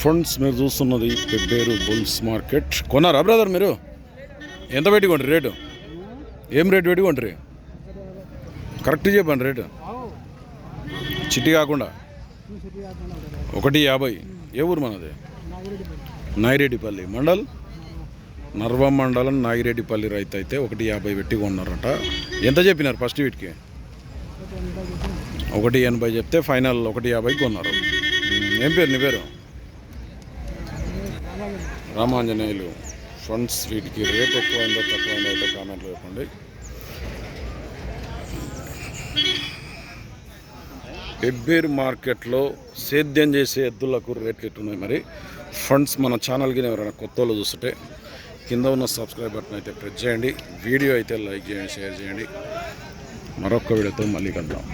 Friends మీరు చూస్తున్నది Pebbair bulls market. కొన్నారా బ్రదర్ మీరు? ఎంత పెట్టుకోండి రేటు? ఏం రేటు పెట్టి కరెక్ట్ చెప్పండి రేటు. చిట్టి కాకుండా ఒకటి యాభై. ఏ ఊరు మనది? నాగిరెడ్డిపల్లి. మండల్? నర్వ మండలం నాగిరెడ్డిపల్లి రైతు అయితే ఒకటి యాభై పెట్టి కొన్నారట. ఎంత చెప్పినారు ఫస్ట్ వీటికి? ఒకటి ఎనభై చెప్తే ఫైనల్ ఒకటి యాభైకి కొన్నారు. ఏం పేరు నీ పేరు? రామాంజనేయులు ఫ్రంట్స్ వీటికి రేట్ ఎక్కువైందో తక్కువైందో అయితే కామెంట్లు చెప్పండి ఎబ్బేర్ మార్కెట్లో సేద్యం చేసే ఎద్దులకు రేట్లు ఎట్టున్నాయి మరి? ఫండ్స్ మన ఛానల్కి ఎవరైనా కొత్త వాళ్ళు చూస్తుంటే కింద ఉన్న సబ్స్క్రైబ్ బటన్ అయితే ప్రెస్ చేయండి. వీడియో అయితే లైక్ చేయండి షేర్ చేయండి. మరొక వీడియోతో మళ్ళీ కలుద్దాం.